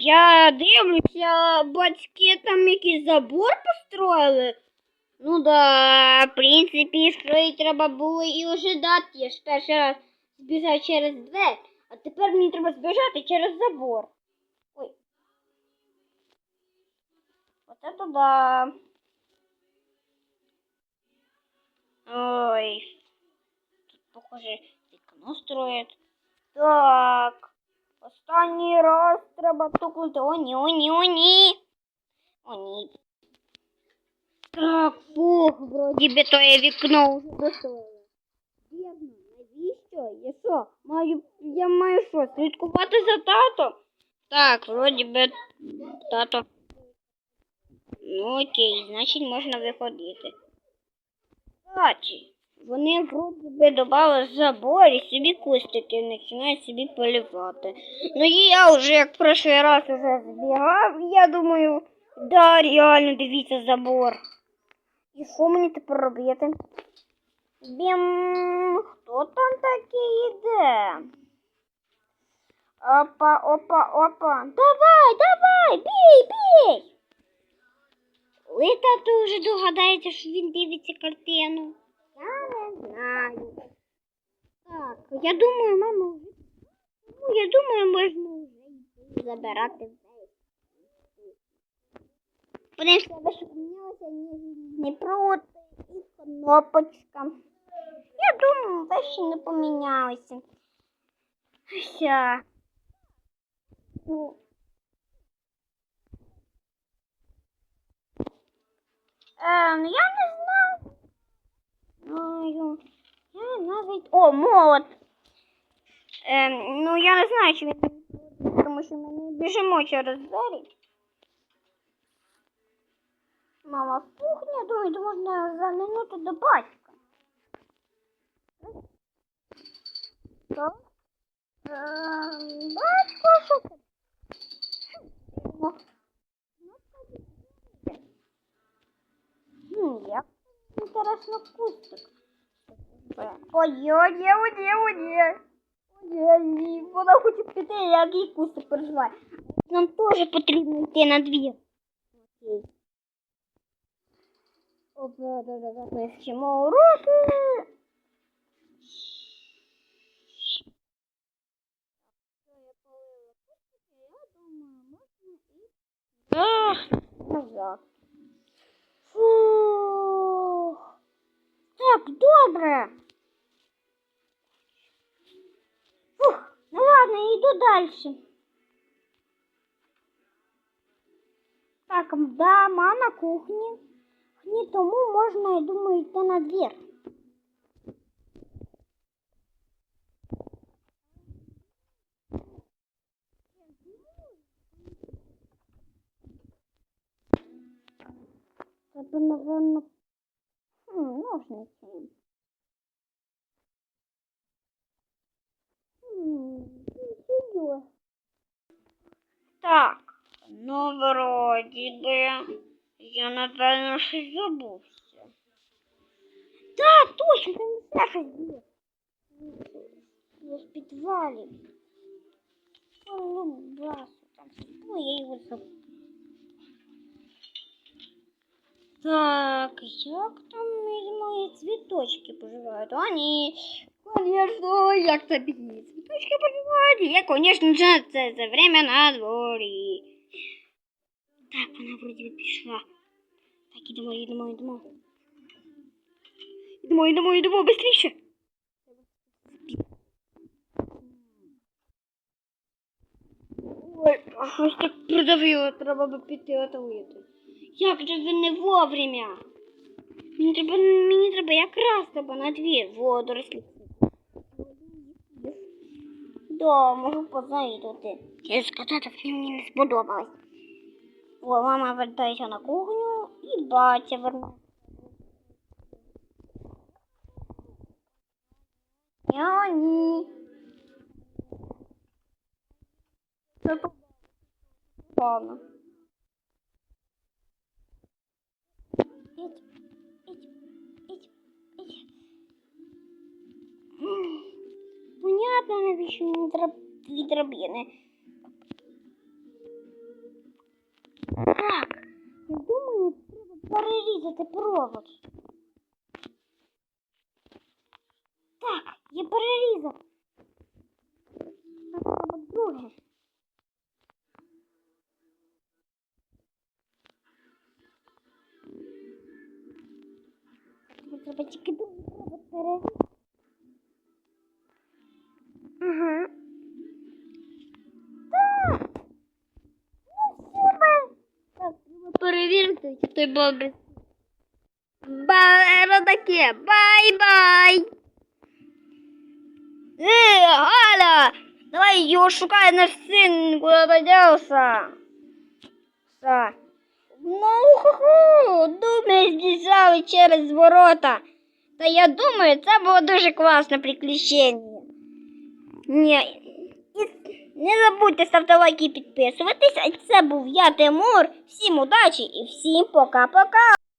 я дивлюся, батьки там якийсь забор построїли. Ну да, в принципі, що і треба було і ожидати. Я ж перший раз збіжав через двері, а тепер мені треба збіжати через забор. Ой. Вот это да. Ой. Тут, похоже, вікно строять. Так. Останній раз треба тукнути. О, ні, о, ні, о, ні. О, ні. Так, фух, вроді би то вікно вже достроїло. Дивно, навіщо? Я що, маю, я маю що, слідкувати за татом? Так, вроді би тато. Ну окей, значить можна виходити. Кстати, вони вроді би додали забор і собі кустики починають собі полювати. Ну і я вже як в прошлий раз уже збігав, я думаю, да, реально дивіться забор. І що мені тепер робити? Бім, хто там такий йде? Опа, опа, опа. Давай, давай, бій, бій. Ви тату вже догадаєте, що він дивиться картину. Я не знаю. Так, я думаю, мама. Ну, я думаю, можна вже йти забирати вещи. Подивимося, тебе що не проти і кнопочка. Я думаю, вещи не помінялися. Все. Ну, Ем, я не знаю. Навіть. О, молот. Ем, ну я не знаю, чи він тому що ми не біжимо через двері. Мама в кухні, думаю, то можна заглянути до батька. Що? Ем, батько, що ти? Ну, як інтересно кустик. Ой, ой, ой, ой, ой. Ой, вона хоче піти, як їй кустик переживає. Нам теж потрібно йти на двір. Окей. Опа, да, да, да. Ми вчимо уроки. Ах, назад. Фух. Так, добре. ладно, я йду далі. Так, да, ма на кухні. Ні, тому можна, я думаю, йти на двір. Треба, напевно, хм, ножниці. Так, ну вроді би. Я, напевно, щось забувся. Так, точно, там все щось було. В підвалі. Ну, басу, там ну, я його забув. Так, як там мої цвіточки поживають? А ні, конечно, як тобі цвіточки поживають? Я, конечно, це, це время на дворі. Так, вона вроді пішла. Так, ідемо, ідемо, ідемо. Ідемо, ідемо, ідемо, быстріше. Ой, щось так придавило, треба би піти отолити. Як же ви не вовремя? Мені треба, мені треба якраз треба на двір водорослі. Да, можу позаїдати. Я сказати, що мені не сподобалось. О, мама вертається на кухню і батя вернувся. Няні. Це погано. Іть, іть. Понятно, навіщо мені драб... дві драбини. Так, я думаю, треба перерізати провод. Так, я перерізав. Треба друге. Треба тільки другий перерізати. перевірити, чи той бобрик. Ба, таке. Бай-бай. Э, Галя, давай его шукай наш сын куда-то делся. Все. Ну, ху-ху, думаю, збіжали через ворота. Та я думаю, це було дуже класне приключення. Ні. Не забудьте ставити лайки і підписуватись. Це був я, Тимур. Всім удачі і всім пока-пока.